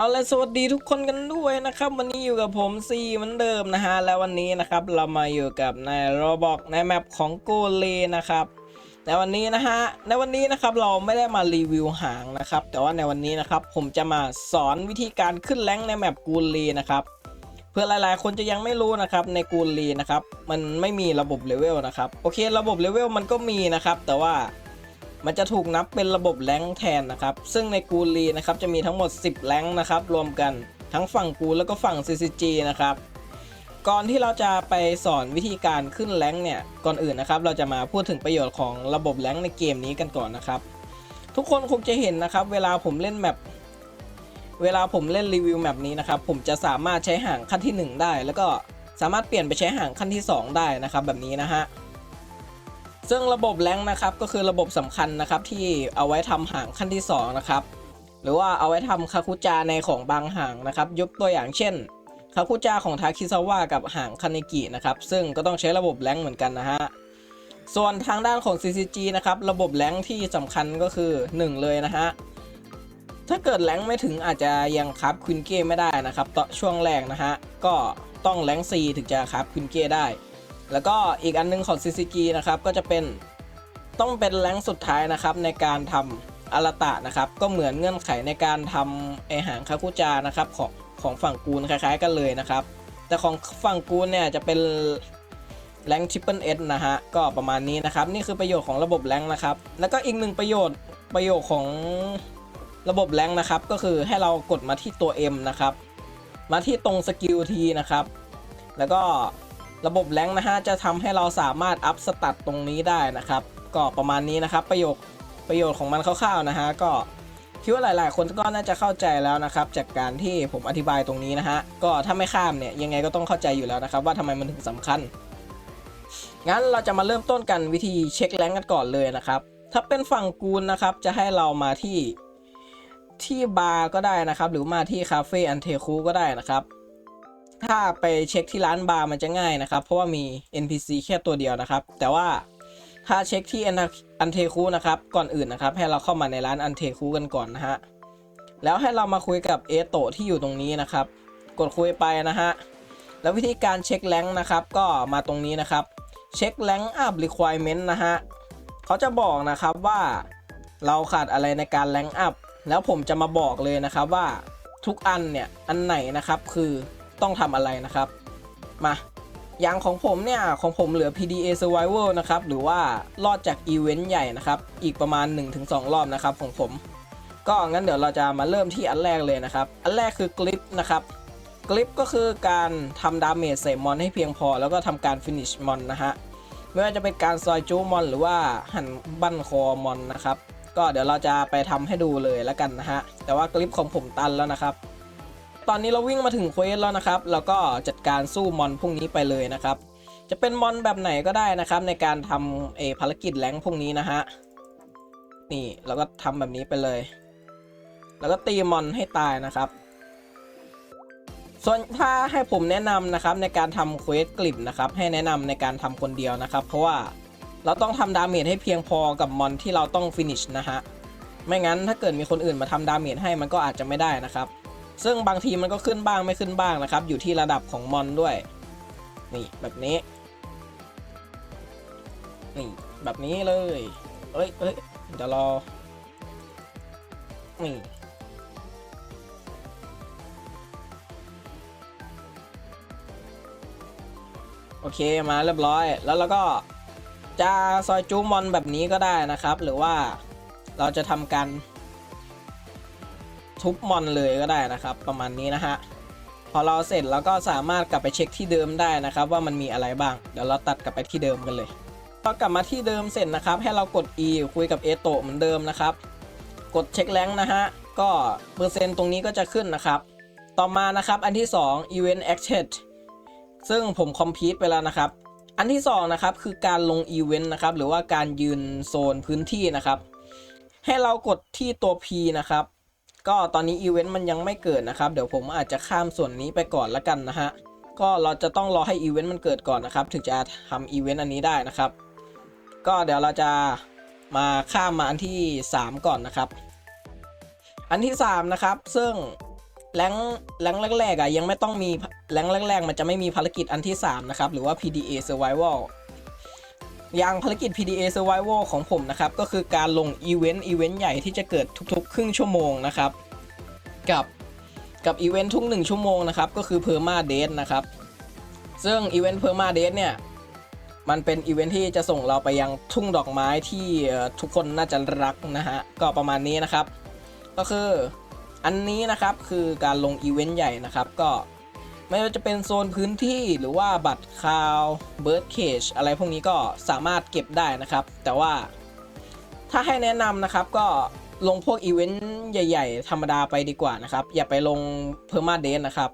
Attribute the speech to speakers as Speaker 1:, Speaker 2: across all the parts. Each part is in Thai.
Speaker 1: เอาลยสวัสดีทุกคนกันด้วยนะครับวันนี้อยู่กับผมซีเหมือนเดิมนะฮะแล้ววันนี้นะครับเรามาอยู่กับในโรบอกในแมปของโกเลนะครับในวันนี้นะฮะในวันนี้นะครับเราไม่ได้มารีวิวหางนะครับแต่ว่าในวันนี้นะครับผมจะมาสอนวิธีการขึ้นแรงในแมปกูเลนะครับเพื่อหลายๆ คนจะยังไม่รู้นะครับในกูเลนะครับมันไม่มีระบบเลเวลนะครับโอเค ระบบเลเวลมันก็มีนะครับแต่ว่า มันจะถูกนับเป็นระบบแรงแทนนะครับ ซึ่งในกูลีนะครับจะมีทั้งหมด 10 แรงนะครับ รวมกันทั้งฝั่งกูแล้วก็ฝั่ง CCG นะครับ ก่อนที่เราจะไปสอนวิธีการขึ้นแรงเนี่ย ก่อนอื่นนะครับ เราจะมาพูดถึงประโยชน์ของระบบแรงในเกมนี้กันก่อนนะครับ ทุกคนคงจะเห็นนะครับ เวลาผมเล่นแมปเวลาผมเล่นรีวิวแมปนี้นะครับ ผมจะสามารถใช้ห่างขั้นที่ 1 ได้ แล้วก็สามารถเปลี่ยนไปใช้ห่างขั้นที่ 2 ได้นะครับ แบบนี้นะฮะ ซึ่งระบบแรงนะครับก็คือระบบสำคัญนะครับที่เอาไว้ทำห่างขั้นที่2นะครับหรือว่าเอาไว้ทำคาคุจาในของบางห่างนะครับยกตัวอย่างเช่นคาคุจาของทาคิซาวะกับห่างคาเนกินะครับซึ่งก็ต้องใช้ระบบแรงเหมือนกันนะฮะส่วนทางด้านของ CCG นะครับระบบแรงที่สำคัญก็คือ 1 เลยนะฮะถ้าเกิดแรงไม่ถึงอาจจะยังคับควินเก้ไม่ได้นะครับต่อช่วงแรกนะฮะก็ต้องแรงค์ C ถึงจะคับควินเก้ได้ แล้วก็อีกอันนึงของ CCG นะครับก็จะเป็นต้องเป็นแรงสุดท้ายนะครับในการทำอารตะนะครับ ก็เหมือนเงื่อนไขในการทำไอหางคาคุจานะครับของของฝั่งกูนคล้ายๆกันเลยนะครับ แต่ของฝั่งกูนเนี่ยจะเป็นแรงทริปเปิลเอนะฮะก็ประมาณนี้นะครับ นี่คือประโยชน์ของระบบแรงนะครับ แล้วก็อีกหนึ่งประโยชน์ประโยชน์ของระบบแรงนะครับ ก็คือให้เรากดมาที่ตัว M นะครับ มาที่ตรงสกิลทีนะครับ แล้วก็ ระบบแรงนะฮะจะทำให้เราสามารถอัพสตัตตรงนี้ได้นะครับ ก็ประมาณนี้นะครับ ประโยชน์ประโยชน์ของมันคร่าวๆนะฮะก็คิดว่าหลายๆ คนก็น่าจะเข้าใจแล้วนะครับ จากการที่ผมอธิบายตรงนี้นะฮะก็ถ้าไม่ข้ามเนี่ยยังไงก็ต้องเข้าใจอยู่แล้วนะครับว่าทำไมมันถึงสำคัญงั้นเราจะมาเริ่มต้นกันวิธีเช็คแรงกันก่อนเลยนะครับ ถ้าเป็นฝั่งกูนนะครับ จะให้เรามาที่ที่บาร์ก็ได้นะครับ หรือมาที่คาเฟ่อันเทคูก็ได้นะครับ ถ้าไปเช็คที่ร้านบาร์มันจะง่ายนะครับ เพราะว่ามี NPC แค่ตัวเดียวนะครับ แต่ว่าถ้าเช็คที่อันเทคูนะครับ ก่อนอื่นนะครับ ให้เราเข้ามาในร้านอันเทคูกันก่อนนะฮะ แล้วให้เรามาคุยกับเอโตที่อยู่ตรงนี้นะครับ กดคุยไปนะฮะ แล้ววิธีการเช็คแรงนะครับ ก็มาตรงนี้นะครับ เช็คแรงอัพ requirement นะฮะเขาจะบอกนะครับว่าเราขาดอะไรในการแรงอัพ แล้วผมจะมาบอกเลยนะครับว่าทุกอันเนี่ย อันไหนนะครับคือ ต้องทำอะไรนะครับ มาอย่างของผมเนี่ยของผมเหลือ PDA Survival นะครับหรือว่ารอดจากอีเวนต์ใหญ่นะครับอีกประมาณ 1-2 รอบนะครับของผม ก็งั้นเดี๋ยวเราจะมาเริ่มที่อันแรกเลยนะครับ อันแรกคือกลิปนะครับกลิปก็คือการทำดาเมจใส่มอนให้เพียงพอ แล้วก็ทำการฟินิชมอนนะฮะไม่ว่าจะเป็นการซอยจูมอน หรือว่าหั่นบั้นคอมอนนะครับ ก็เดี๋ยวเราจะไปทำให้ดูเลยแล้วกันนะฮะแต่ว่ากลิปของผมตันแล้วนะครับ ตอนนี้เราวิ่งมาถึงเควสแล้วนะครับแล้วก็จัดการสู้มอนพวกนี้ไปเลยนะครับ จะเป็นมอนแบบไหนก็ได้นะครับ ในการทำเอภารกิจแรงพวกนี้นะฮะนี่เราก็ทำแบบนี้ไปเลย แล้วก็ตีมอนให้ตายนะครับ ส่วนถ้าให้ผมแนะนำนะครับในการทำเควสกลิบนะครับ ให้แนะนำในการทำคนเดียวนะครับ เพราะว่าเราต้องทำดาเมจให้เพียงพอกับมอนที่เราต้องฟินิชนะฮะไม่งั้นถ้าเกิดมีคนอื่นมาทำดาเมจให้มันก็อาจจะไม่ได้นะครับ ซึ่งบางทีมันก็ขึ้นบ้างไม่ขึ้นบ้างนะครับ อยู่ที่ระดับของมอนด้วย นี่แบบนี้ นี่แบบนี้เลย เอ้ยเอ้ยเดี๋ยวรอ นี่โอเคมาเรียบร้อยแล้วเราก็จะซอยจูมอนแบบนี้ก็ได้นะครับ หรือว่าเราจะทำการ ทุบมอนเลยก็ได้นะครับ ประมาณนี้นะฮะพอเราเสร็จเราก็สามารถกลับไปเช็คที่เดิมได้นะครับ ว่ามันมีอะไรบ้าง เดี๋ยวเราตัดกลับไปที่เดิมกันเลยพอกลับมาที่เดิมเสร็จนะครับ ให้เรากด E คุยกับเอโตะเหมือนเดิมนะครับ กดเช็คแรงนะฮะก็เปอร์เซ็นต์ตรงนี้ก็จะขึ้นนะครับ ต่อมานะครับอันที่ 2 Event Acted ซึ่งผมคอมพิวต์ไปแล้วนะครับ อันที่ 2 นะครับ คือการลงอีเวนต์นะครับ หรือว่าการยืนโซนพื้นที่นะครับ ให้เรากดที่ตัว P นะครับ ก็ตอนนี้อีเวนต์มันยังไม่เกิดนะครับ เดี๋ยวผมอาจจะข้ามส่วนนี้ไปก่อนละกันนะฮะ ก็เราจะต้องรอให้อีเวนต์มันเกิดก่อนนะครับ ถึงจะทำอีเวนต์อันนี้ได้นะครับ ก็เดี๋ยวเราจะมาข้ามมาอันที่ 3 ก่อนนะครับ อันที่ 3 นะครับ ซึ่งแรงแรงแรกๆอะยังไม่ต้องมีแรงแรกๆ มันจะไม่มีภารกิจอันที่ 3 นะครับ หรือว่า PDA Survival อย่างภารกิจ PDA Survival ของผมนะครับ ก็คือการลงอีเวนต์อีเวนต์ใหญ่ที่จะเกิดทุกๆ ครึ่งชั่วโมงนะครับ กับกับอีเวนต์ทุก 1 ชั่วโมงนะครับ ก็คือ Perma d a t e นะครับ ซึ่งอีเวนต์ Perma d a t e เนี่ย มันเป็นอีเวนต์ที่จะส่งเราไปยังทุ่งดอกไม้ที่ทุกคนน่าจะรักนะฮะ ก็ประมาณนี้นะครับ ก็คืออันนี้นะครับคือการลงอีเวนต์ใหญ่นะครับ ก็ ไม่ว่าจะเป็นโซนพื้นที่หรือว่าบัตรคาวเบิร์ดเคจอะไรพวกนี้ก็สามารถเก็บได้นะครับ แต่ว่าถ้าให้แนะนำนะครับก็ลงพวกอีเวนต์ใหญ่ ๆ ธรรมดาไปดีกว่านะครับ อย่าไปลงเพอร์มาเดนนะครับ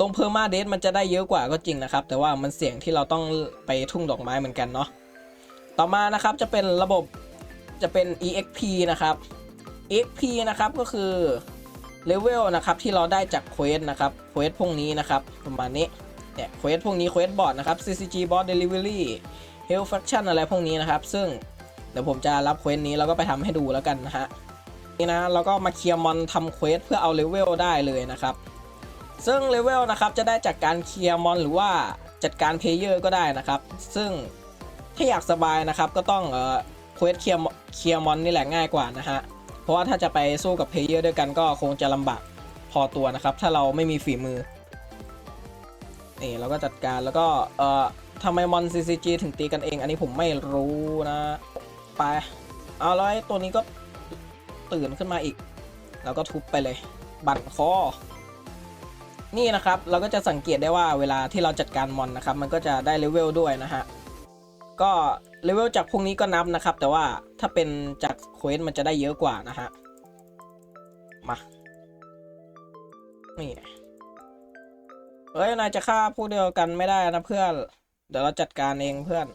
Speaker 1: ลงเพอร์มาเดนมันจะได้เยอะกว่าก็จริงนะครับ แต่ว่ามันเสี่ยงที่เราต้องไปทุ่งดอกไม้เหมือนกันเนาะต่อมานะครับจะเป็นระบบจะเป็น exp นะครับ exp นะครับก็คือ เลเวลนะครับที่เราได้จากเควสนะครับเควสพวกนี้นะครับประมาณนี้เนี่ยเควสพวกนี้เควสบอร์ดนะครับ ccg bot delivery health faction อะไรพวกนี้นะครับ ซึ่งเดี๋ยวผมจะรับเควสนี้แล้วก็ไปทำให้ดูแล้วกันนะฮะนี่นะเราก็มาเคลียร์มอนทำเควสเพื่อเอาเลเวลได้เลยนะครับ ซึ่งเลเวลนะครับจะได้จากการเคลียร์มอนหรือว่าจัดการเพลเยอร์ก็ได้นะครับ ซึ่งถ้าอยากสบายนะครับก็ต้องเอ่อเควสเคลียร์เคลียร์มอนนี่แหละง่ายกว่านะฮะ เพราะว่าถ้าจะไปสู้กับเพลเยอร์ด้วยกันก็คงจะลำบากพอตัวนะครับ ถ้าเราไม่มีฝีมือนี่เราก็จัดการแล้วก็เอ่อทำไมมอน CCG ถึงตีกันเอง อันนี้ผมไม่รู้นะไปเอาแล้วไอ้ตัวนี้ก็ตื่นขึ้นมาอีก แล้วก็ทุบไปเลย บั่นคอนี่นะครับ เราก็จะสังเกตได้ว่าเวลาที่เราจัดการมอนนะครับ มันก็จะได้เลเวลด้วยนะฮะ ก็เลเวลจากพวกนี้ก็นับนะครับ แต่ว่าถ้าเป็นจากเควสมันจะได้เยอะกว่านะฮะ มานี่เฮ้ยนายจะฆ่าพวกเดียวกันไม่ได้นะเพื่อน เดี๋ยวเราจัดการเองเพื่อน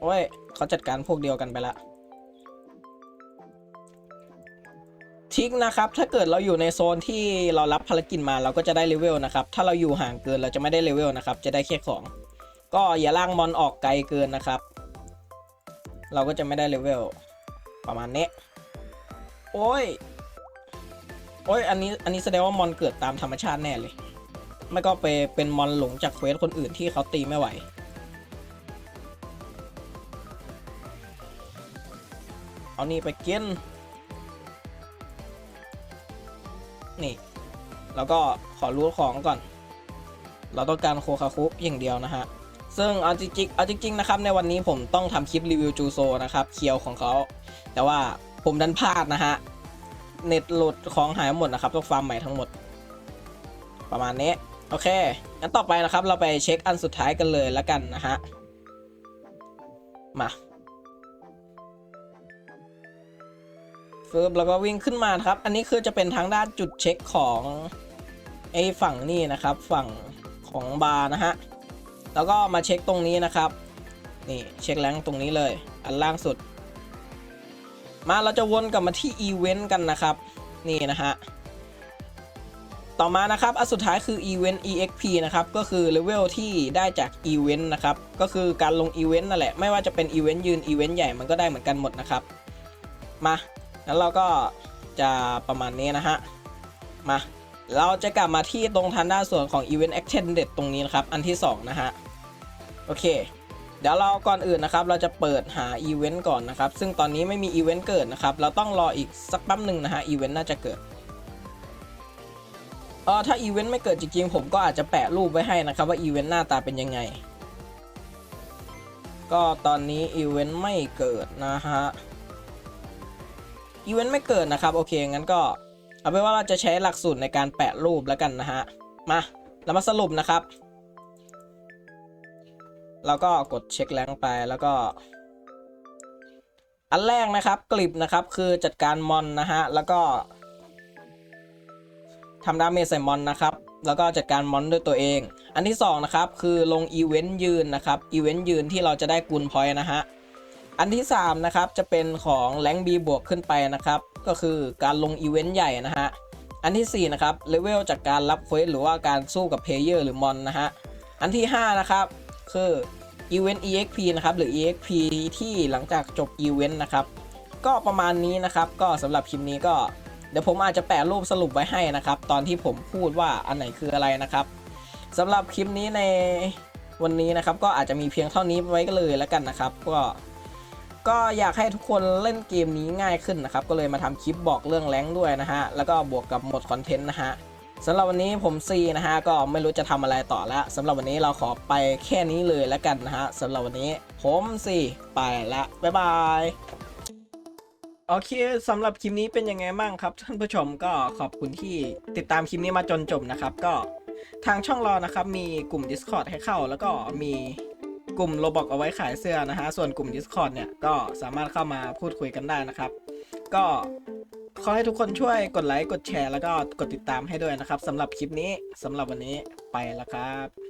Speaker 1: โอ้ยเขาจัดการพวกเดียวกันไปละทิกนะครับ ถ้าเกิดเราอยู่ในโซนที่เรารับภารกิจมาเราก็จะได้เลเวลนะครับ ถ้าเราอยู่ห่างเกินเราจะไม่ได้เลเวลนะครับ จะได้แค่ของ ก็อย่าล่างมอนออกไกลเกินนะครับ เราก็จะไม่ได้เลเวลประมาณนี้ โอ้ย โอ้ย อันนี้ อันนี้แสดงว่ามอนเกิดตามธรรมชาติแน่เลย ไม่ก็ไปเป็นมอนหลงจากเควสคนอื่นที่เขาตีไม่ไหว เอานี่ไปกิน นี่ แล้วก็ขอรู้ของก่อน เราต้องการโคคาคุอย่างเดียวนะฮะ ซึ่งเอาจริงๆเอาจริงๆนะครับในวันนี้ผมต้องทำคลิปรีวิวจูโซนะครับเคียวของเขาแต่ว่าผมดันพลาดนะฮะเน็ตหลุดของหายหมดนะครับต้องฟาร์มใหม่ทั้งหมด ประมาณนี้โอเคงั้นต่อไปนะครับ เราไปเช็คอันสุดท้ายกันเลยแล้วกันนะฮะมาฟึบแล้วก็วิ่งขึ้นมาครับ อันนี้คือจะเป็นทางด้านจุดเช็คของไอ้ฝั่งนี่นะครับ ฝั่งของบาร์นะฮะ แล้วก็มาเช็คตรงนี้นะครับ นี่เช็คแรงตรงนี้เลย อันล่างสุด มาเราจะวนกลับมาที่อีเวนต์กันนะครับ นี่นะฮะ ต่อมานะครับอันสุดท้ายคืออีเวนต์ exp นะครับ ก็คือเลเวลที่ได้จากอีเวนต์นะครับ ก็คือการลงอีเวนต์นั่นแหละ ไม่ว่าจะเป็นอีเวนต์ยืนอีเวนต์ใหญ่ มันก็ได้เหมือนกันหมดนะครับ มาแล้วเราก็จะประมาณนี้นะฮะ มา เราจะกลับมาที่ตรงทางด้านส่วนของ Event Extended ตรงนี้นะครับ อันที่ 2 นะฮะ โอเค เดี๋ยวเราก่อนอื่นนะครับ เราจะเปิดหาอีเวนต์ก่อนนะครับ ซึ่งตอนนี้ไม่มีอีเวนต์เกิดนะครับ เราต้องรออีกสักแป๊บหนึ่งนะฮะอีเวนต์น่าจะเกิดเออถ้าอีเวนต์ไม่เกิดจริงๆ ผมก็อาจจะแปะรูปไว้ให้นะครับ ว่าอีเวนต์หน้าตาเป็นยังไง ก็ตอนนี้อีเวนต์ไม่เกิดนะฮะอีเวนต์ไม่เกิดนะครับ โอเค งั้นก็ เอาเป็นว่าเราจะใช้หลักสูตรในการแปะรูปแล้วกันนะฮะ มา เรามาสรุปนะครับเราก็กดเช็คแรงไปแล้วก็ อันแรกนะครับกลิบนะครับคือจัดการมอนนะฮะ แล้วก็ทำดาเมจใส่มอนนะครับแล้วก็จัดการมอนด้วยตัวเอง อันที่สองนะครับคือลงอีเวนต์ยืนนะครับ อีเวนต์ยืนที่เราจะได้กูลพอยต์นะฮะ อันที่ 3 นะครับ จะเป็นของแรงบีบวกขึ้นไปนะครับ ก็คือการลงอีเวนต์ใหญ่นะฮะ อันที่ 4 นะครับเลเวลจากการรับเควสหรือว่าการสู้กับเพลเยอร์หรือมอนนะฮะ อันที่ 5 นะครับ คืออีเวนต์ exp นะครับ หรือ exp ที่หลังจากจบอีเวนต์นะครับ ก็ประมาณนี้นะครับ ก็สำหรับคลิปนี้ก็เดี๋ยวผมอาจจะแปะรูปสรุปไว้ให้นะครับ ตอนที่ผมพูดว่าอันไหนคืออะไรนะครับสำหรับคลิปนี้ในวันนี้นะครับ ก็อาจจะมีเพียงเท่านี้ไว้ก็เลยแล้วกันนะครับ ก็ ก็อยากให้ทุกคนเล่นเกมนี้ง่ายขึ้นนะครับ ก็เลยมาทำคลิปบอกเรื่องแรงด้วยนะฮะ แล้วก็บวกกับหมดคอนเทนต์นะฮะสำหรับวันนี้ผมซีนะฮะ ก็ไม่รู้จะทำอะไรต่อแล้วสำหรับวันนี้เราขอไปแค่นี้เลยแล้วกันนะฮะสำหรับวันนี้ผมซีไปละบ๊ายบายโอเคสำหรับคลิปนี้เป็นยังไงบ้างครับท่านผู้ชมก็ขอบคุณที่ติดตามคลิปนี้มาจนจบนะครับ ก็ทางช่องเรานะครับมีกลุ่ม Discord ให้เข้า แล้วก็มี กลุ่มโลบอกเอาไว้ขายเสื้อนะฮะ ส่วนกลุ่ม Discord เนี่ย ก็สามารถเข้ามาพูดคุยกันได้นะครับ ก็ขอให้ทุกคนช่วยกดไลค์ กดแชร์ แล้วก็กดติดตามให้ด้วยนะครับสำหรับคลิปนี้สำหรับวันนี้ไปแล้วครับ